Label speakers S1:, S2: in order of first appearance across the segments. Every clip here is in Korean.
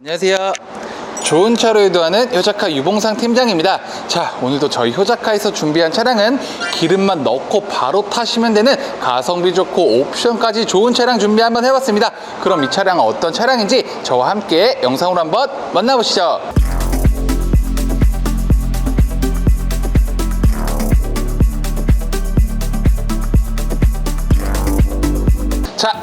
S1: 안녕하세요. 좋은 차로 유도하는 효자카 유봉상 팀장입니다. 자, 오늘도 저희 효자카에서 준비한 차량은 기름만 넣고 바로 타시면 되는 가성비 좋고 옵션까지 좋은 차량 준비 한번 해봤습니다. 그럼 이 차량은 어떤 차량인지 저와 함께 영상으로 한번 만나보시죠.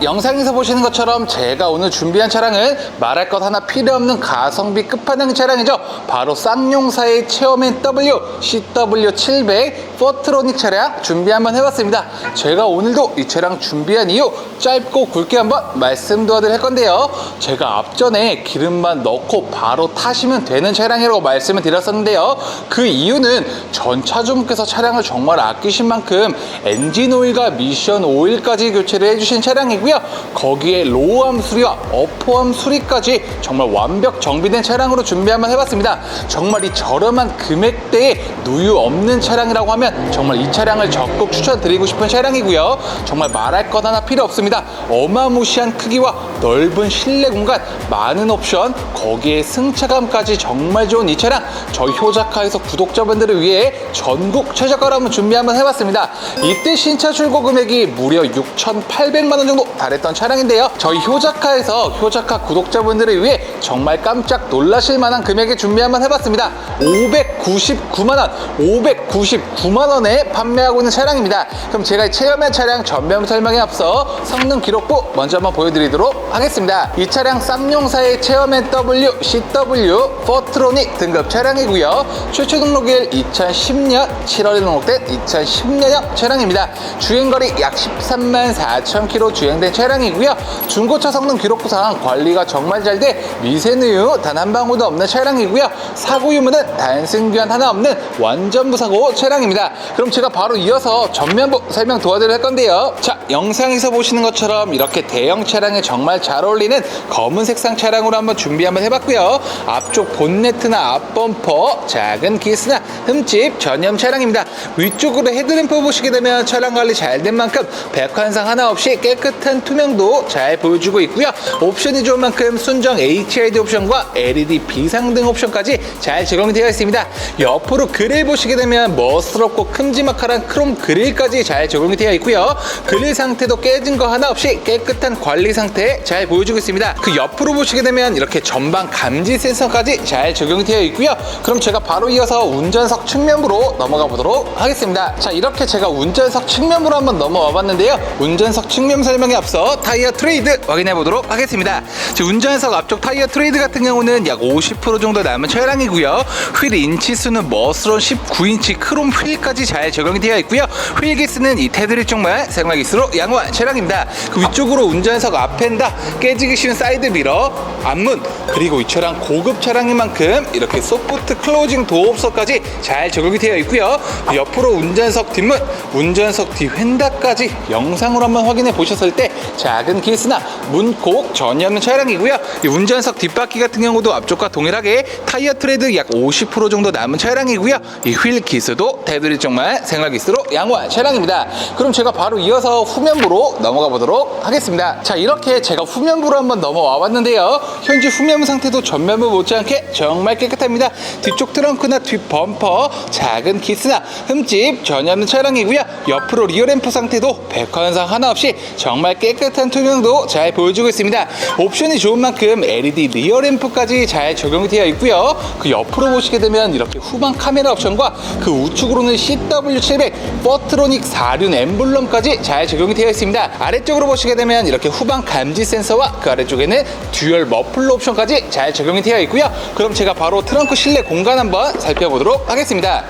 S1: 영상에서 보시는 것처럼 제가 오늘 준비한 차량은 말할 것 하나 필요 없는 가성비 끝판왕 차량이죠. 바로 쌍용사의 체험엔 W CW700 포트로닉 차량 준비 한번 해봤습니다. 제가 오늘도 이 차량 준비한 이유 짧고 굵게 한번 말씀 도와드릴 건데요. 제가 앞전에 기름만 넣고 바로 타시면 되는 차량이라고 말씀을 드렸었는데요. 그 이유는 전 차주분께서 차량을 정말 아끼신 만큼 엔진 오일과 미션 오일까지 교체를 해주신 차량이고요. 거기에 로우암 수리와 어포암 수리까지 정말 완벽 정비된 차량으로 준비 한번 해봤습니다. 정말 이 저렴한 금액대에 누유 없는 차량이라고 하면 정말 이 차량을 적극 추천드리고 싶은 차량이고요. 정말 말할 것 하나 필요 없습니다. 어마무시한 크기와 넓은 실내 공간, 많은 옵션, 거기에 승차감까지 정말 좋은 이 차량 저희 효자카에서 구독자분들을 위해 전국 최저가로 한번 준비 한번 해봤습니다. 이때 신차 출고 금액이 무려 6,800만 원 정도 달했던 차량인데요. 저희 효자카에서 효자카 구독자분들을 위해 정말 깜짝 놀라실 만한 금액에 준비 한번 해봤습니다. 599만 원, 599만 원에 판매하고 있는 차량입니다. 그럼 제가 체험한 차량 전면 설명에 앞서 성능 기록부 먼저 한번 보여드리도록 하겠습니다. 이 차량 쌍용사의 체험엔 W CW 포트로닉 등급 차량이고요. 최초 등록일 2010년 7월에 등록된 2010년형 차량입니다. 주행거리 약 13만 4천 킬로 주행된 차량이고요. 중고차 성능 기록부상 관리가 정말 잘 돼 미세누유 단 한 방울도 없는 차량이고요. 사고 유무는 단순 교환 하나 없는 완전 무사고 차량입니다. 그럼 제가 바로 이어서 전면부 설명 도와드릴 건데요. 자, 영상에서 보시는 것처럼 이렇게 대형 차량에 정말 잘 어울리는 검은 색상 차량으로 한번 준비 한번 해봤고요. 앞쪽 본네트나 앞범퍼, 작은 기스나 흠집 전염 차량입니다. 위쪽으로 헤드램프 보시게 되면 차량 관리 잘 된 만큼 백환상 하나 없이 깨끗한 투명도 잘 보여주고 있고요. 옵션이 좋은 만큼 순정 HID 옵션과 LED 비상등 옵션까지 잘 적용이 되어 있습니다. 옆으로 그릴 보시게 되면 멋스럽고 큼지막한 크롬 그릴까지 잘 적용이 되어 있고요. 그릴 상태도 깨진 거 하나 없이 깨끗한 관리 상태 잘 보여주고 있습니다. 그 옆으로 보시게 되면 이렇게 전방 감지 센서까지 잘 적용이 되어 있고요. 그럼 제가 바로 이어서 운전석 측면부로 넘어가 보도록 하겠습니다. 자, 이렇게 제가 운전석 측면부로 한번 넘어와 봤는데요. 운전석 측면 설명에 앞서 타이어 트레이드 확인해 보도록 하겠습니다. 운전석 앞쪽 타이어 트레이드 같은 경우는 약 50% 정도 남은 차량이고요. 휠 인치 수는 멋스러운 19인치 크롬 휠 까지 잘 적용이 되어 있고요. 휠 기스는 이 테두리 쪽만 기스로 양호한 차량입니다. 그 위쪽으로 운전석 앞엔다 깨지기 쉬운 사이드 미러, 앞문 그리고 이 차량 고급 차량인 만큼 이렇게 소프트 클로징 도어옵서까지 잘 적용이 되어 있고요. 그 옆으로 운전석 뒷문, 운전석 뒤 휀다까지 영상으로 한번 확인해 보셨을 때 작은 기스나 문콕 전혀 없는 차량이고요. 이 운전석 뒷바퀴 같은 경우도 앞쪽과 동일하게 타이어 트레드 약 50% 정도 남은 차량이고요. 이 휠 기스도 테두리 쪽만 생활 기스로 양호한 차량입니다. 그럼 제가 바로 이어서 후면부로 넘어가 보도록 하겠습니다. 자 이렇게 제가 후면부로 한번 넘어와 봤는데요. 현재 후면부 상태도 전면부 못지않게 정말 깨끗합니다. 뒤쪽 트렁크나 뒷 범퍼 작은 기스나 흠집 전혀 없는 차량이고요. 옆으로 리어 램프 상태도 백화현상 하나 없이 정말 깨끗한 투명도 잘 보여주고 있습니다. 옵션이 좋은 만큼 LED 리어 램프까지 잘 적용이 되어 있고요. 그 옆으로 보시게 되면 이렇게 후방 카메라 옵션과 그 우측으로는 CW700 포트로닉 4륜 엠블럼까지 잘 적용이 되어 있습니다. 아래쪽으로 보시게 되면 이렇게 후방 감지 센서와 그 아래쪽에는 듀얼 머플러 옵션까지 잘 적용이 되어 있고요. 그럼 제가 바로 트렁크 실내 공간 한번 살펴보도록 하겠습니다.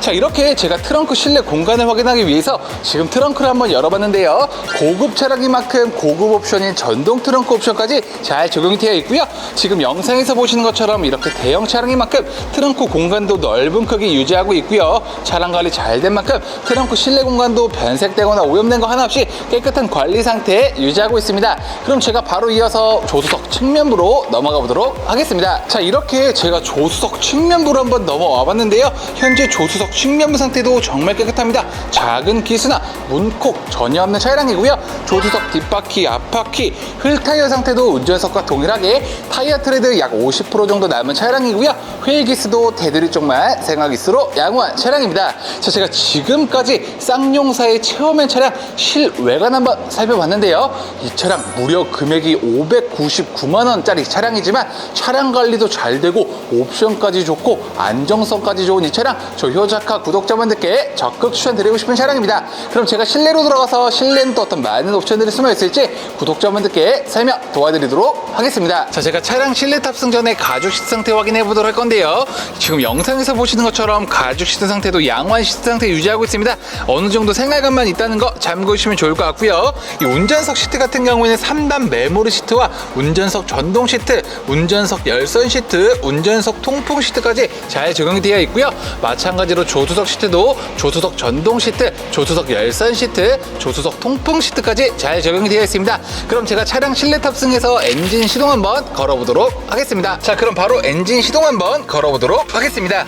S1: 자 이렇게 제가 트렁크 실내 공간을 확인하기 위해서 지금 트렁크를 한번 열어봤는데요. 고급 차량인 만큼 고급 옵션인 전동 트렁크 옵션까지 잘 적용이 되어 있고요. 지금 영상에서 보시는 것처럼 이렇게 대형 차량인 만큼 트렁크 공간도 넓은 크기 유지하고 있고요. 차량 관리 잘 된 만큼 트렁크 실내 공간도 변색되거나 오염된 거 하나 없이 깨끗한 관리 상태 유지하고 있습니다. 그럼 제가 바로 이어서 조수석 측면부로 넘어가 보도록 하겠습니다. 자 이렇게 제가 조수석 측면부로 한번 넘어와 봤는데요. 현재 조수석 조수석 측면부 상태도 정말 깨끗합니다. 작은 기스나 문콕 전혀 없는 차량이고요. 조수석 뒷바퀴, 앞바퀴, 휠 타이어 상태도 운전석과 동일하게 타이어 트레드 약 50% 정도 남은 차량이고요. 휠 기스도 테두리 쪽만 생화기스로 양호한 차량입니다. 자, 제가 지금까지 쌍용사의 체험한 차량 실외관 한번 살펴봤는데요. 이 차량 무려 금액이 599만 원짜리 차량이지만 차량 관리도 잘 되고 옵션까지 좋고 안정성까지 좋은 이 차량 저 효자 카 구독자분들께 적극 추천드리고 싶은 차량입니다. 그럼 제가 실내로 들어가서 실내는 또 어떤 많은 옵션들이 숨어 있을지 구독자분들께 설명 도와드리도록 하겠습니다. 자, 제가 차량 실내 탑승 전에 가죽 시트 상태 확인해 보도록 할 건데요. 지금 영상에서 보시는 것처럼 가죽 시트 상태도 양호한 시트 상태 유지하고 있습니다. 어느 정도 생활감만 있다는 거 참고해 주시면 좋을 것 같고요. 이 운전석 시트 같은 경우에는 3단 메모리 시트와 운전석 전동 시트, 운전석 열선 시트, 운전석 통풍 시트까지 잘 적용이 되어 있고요. 마찬가지로 조수석 시트도 조수석 전동 시트, 조수석 열선 시트, 조수석 통풍 시트까지 잘 적용이 되어 있습니다. 그럼 제가 차량 실내 탑승해서 엔진 시동 한번 걸어보도록 하겠습니다. 자, 그럼 바로 엔진 시동 한번 걸어보도록 하겠습니다.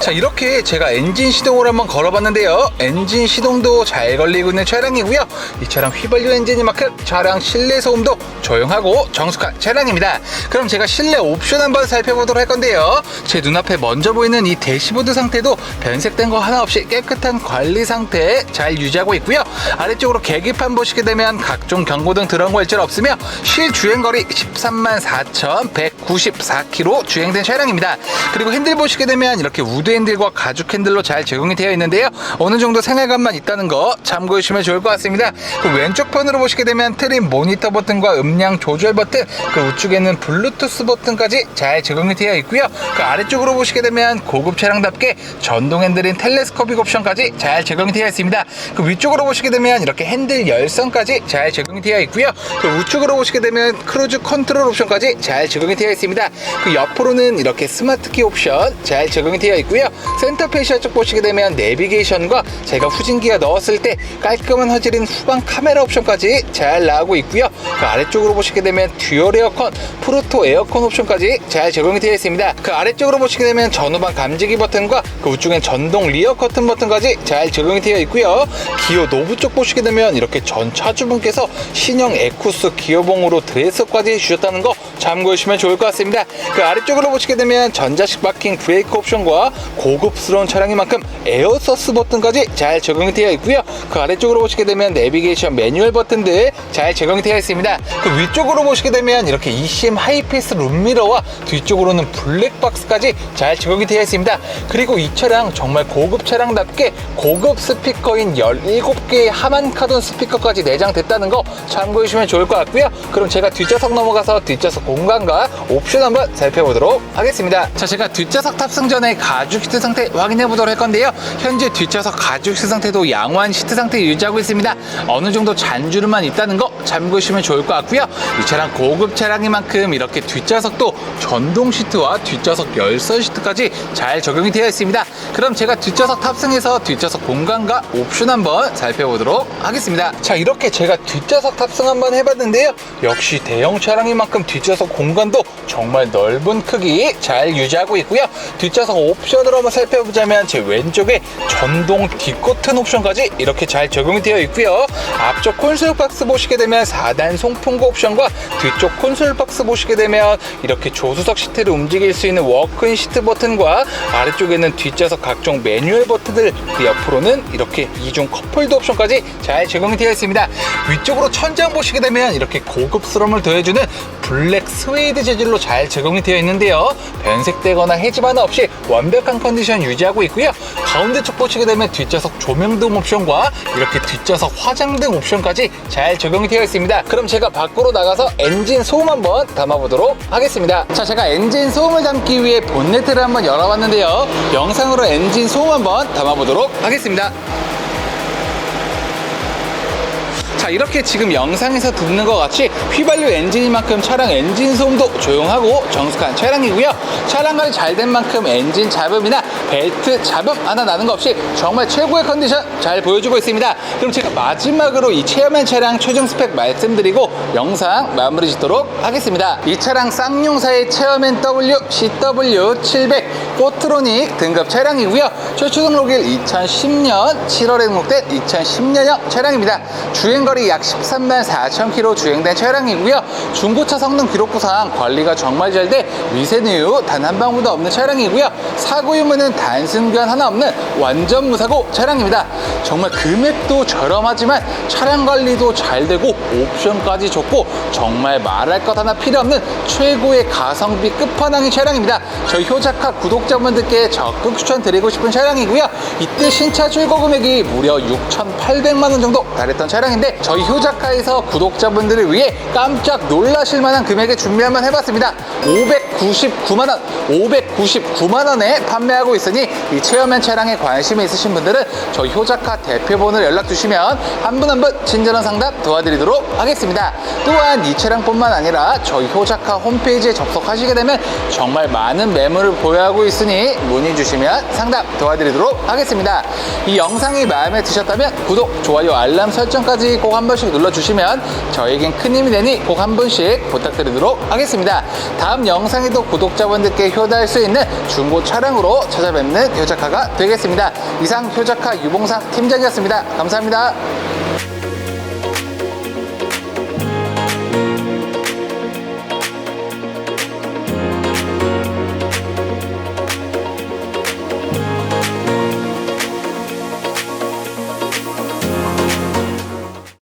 S1: 자 이렇게 제가 엔진 시동을 한번 걸어봤는데요. 엔진 시동도 잘 걸리고 있는 차량이고요. 이 차량 휘발유 엔진이만큼 차량 실내 소음도 조용하고 정숙한 차량입니다. 그럼 제가 실내 옵션 한번 살펴보도록 할 건데요. 제 눈앞에 먼저 보이는 이 대시보드 상태도 변색된 거 하나 없이 깨끗한 관리 상태 잘 유지하고 있고요. 아래쪽으로 계기판 보시게 되면 각종 경고등 들어온 거 일절 없으며 실 주행거리 13만 4,194km 주행된 차량입니다. 그리고 핸들 보시게 되면 이렇게 우드 핸들과 가죽 핸들로 잘 제공이 되어 있는데요. 어느 정도 생활감만 있다는 거 참고해 주시면 좋을 것 같습니다. 그 왼쪽 편으로 보시게 되면 트림 모니터 버튼과 음량 조절 버튼, 그 우측에는 블루투스 버튼까지 잘 제공이 되어 있고요. 그 아래쪽으로 보시게 되면 고급 차량답게 전동 핸들인 텔레스코픽 옵션까지 잘 제공이 되어 있습니다. 그 위쪽으로 보시게 되면 이렇게 핸들 열선까지 잘 제공이 되어 있고요. 그 우측으로 보시게 되면 크루즈 컨트롤 옵션까지 잘 제공이 되어 있습니다. 그 옆으로는 이렇게 스마트 키 옵션 잘 제공이 되어 있고요. 센터 페시아 쪽 보시게 되면 내비게이션과 제가 후진기가 넣었을 때 깔끔한 화질인 후방 카메라 옵션까지 잘 나오고 있고요. 그 아래쪽으로 보시게 되면 듀얼 에어컨, 프로토 에어컨 옵션까지 잘 적용이 되어 있습니다. 그 아래쪽으로 보시게 되면 전후방 감지기 버튼과 그 우측엔 전동 리어 커튼 버튼까지 잘 적용이 되어 있고요. 기어 노브 쪽 보시게 되면 이렇게 전 차주분께서 신형 에쿠스 기어봉으로 드레스업까지 해주셨다는 거 참고해 주시면 좋을 것 같습니다. 그 아래쪽으로 보시게 되면 전자식 파킹 브레이크 옵션과 고급스러운 차량인 만큼 에어 서스 버튼까지 잘 적용이 되어 있고요. 그 아래쪽으로 보시게 되면 내비게이션 매뉴얼 버튼들 잘 적용이 되어 있습니다. 그 위쪽으로 보시게 되면 이렇게 ECM 하이패스 룸미러와 뒤쪽으로는 블랙박스까지 잘 적용이 되어 있습니다. 그리고 이 차량 정말 고급 차량답게 고급 스피커인 17개의 하만 카돈 스피커까지 내장됐다는 거 참고해 주시면 좋을 것 같고요. 그럼 제가 뒷좌석 넘어가서 뒷좌석 공간과 옵션 한번 살펴보도록 하겠습니다. 자, 제가 뒷좌석 탑승 전에 가죽 시트 상태 확인해 보도록 할 건데요. 현재 뒷좌석 가죽 시트 상태도 양호한 시트 상태 유지하고 있습니다. 어느 정도 잔주름만 있다는 거 참고해 주시면 좋을 것 같고요. 이 차량 고급 차량인 만큼 이렇게 뒷좌석도 전동 시트와 뒷좌석 열선 시트까지 잘 적용이 되어 있습니다. 그럼 제가 뒷좌석 탑승해서 뒷좌석 공간과 옵션 한번 살펴보도록 하겠습니다. 자, 이렇게 제가 뒷좌석 탑승 한번 해봤는데요. 역시 대형 차량인 만큼 뒷좌석 공간도 정말 넓은 크기 잘 유지하고 있고요. 뒷좌석 옵션 으로 한번 살펴보자면 제 왼쪽에 전동 뒷커튼 옵션까지 이렇게 잘 적용이 되어 있고요. 앞쪽 콘솔 박스 보시게 되면 4단 송풍구 옵션과 뒤쪽 콘솔 박스 보시게 되면 이렇게 조수석 시트를 움직일 수 있는 워크인 시트 버튼과 아래쪽에는 뒷좌석 각종 매뉴얼 버튼들 그 옆으로는 이렇게 이중 컵홀드 옵션까지 잘 적용이 되어 있습니다. 위쪽으로 천장 보시게 되면 이렇게 고급스러움을 더해주는 블랙 스웨이드 재질로 잘 적용이 되어 있는데요. 변색되거나 하나 없이 완벽한 컨디션 유지하고 있고요. 가운데 쪽 보시게 되면 뒷좌석 조명등 옵션과 이렇게 뒷좌석 화장등 옵션까지 잘 적용이 되어 있습니다. 그럼 제가 밖으로 나가서 엔진 소음 한번 담아보도록 하겠습니다. 자, 제가 엔진 소음을 담기 위해 본네트를 한번 열어봤는데요. 영상으로 엔진 소음 한번 담아보도록 하겠습니다. 자자 이렇게 지금 영상에서 듣는 것 같이 휘발유 엔진인 만큼 차량 엔진 소음도 조용하고 정숙한 차량이고요. 차량 관리 잘 된 만큼 엔진 잡음이나 벨트 잡음 하나 나는 거 없이 정말 최고의 컨디션 잘 보여주고 있습니다. 그럼 제가 마지막으로 이 체험한 차량 최종 스펙 말씀드리고 영상 마무리 짓도록 하겠습니다. 이 차량 쌍용사의 체험엔 W CW700 포트로닉 등급 차량이고요. 최초 등록일 2010년 7월에 등록된 2010년형 차량입니다. 주행거리 약 13만 4천 킬로 주행된 차량이고요. 중고차 성능 기록부상 관리가 정말 잘 돼 미세누유 단 한 방울도 없는 차량이고요. 사고 유무는 단순 교환 하나 없는 완전 무사고 차량입니다. 정말 금액도 저렴하지만 차량 관리도 잘 되고 옵션까지 좋고 정말 말할 것 하나 필요 없는 최고의 가성비 끝판왕의 차량입니다. 저희 효자카 구독자분들께 적극 추천드리고 싶은 차량이고요. 이때 신차 출고 금액이 무려 6,800만 원 정도 달했던 차량인데 저희 효자카에서 구독자분들을 위해 깜짝 놀라실 만한 금액에 준비 한번 해봤습니다. 599만 원 599만 원에 판매하고 있으니 이 체험한 차량에 관심이 있으신 분들은 저희 효자카 대표번호로 연락 주시면 한 분 한 분 친절한 상담 도와드리도록 하겠습니다. 또한 이 차량뿐만 아니라 저희 효자카 홈페이지에 접속하시게 되면 정말 많은 매물을 보유하고 있으니 문의 주시면 상담 도와드리도록 하겠습니다. 이 영상이 마음에 드셨다면 구독, 좋아요, 알람 설정까지 꼭 한 번씩 눌러주시면 저에겐 큰 힘이 되니 꼭 한 번씩 부탁드리도록 하겠습니다. 다음 영상에도 구독자분들께 효도할 수 있는 중고 차량으로 찾아뵙는 효자카가 되겠습니다. 이상 효자카 유봉상 팀장이었습니다. 감사합니다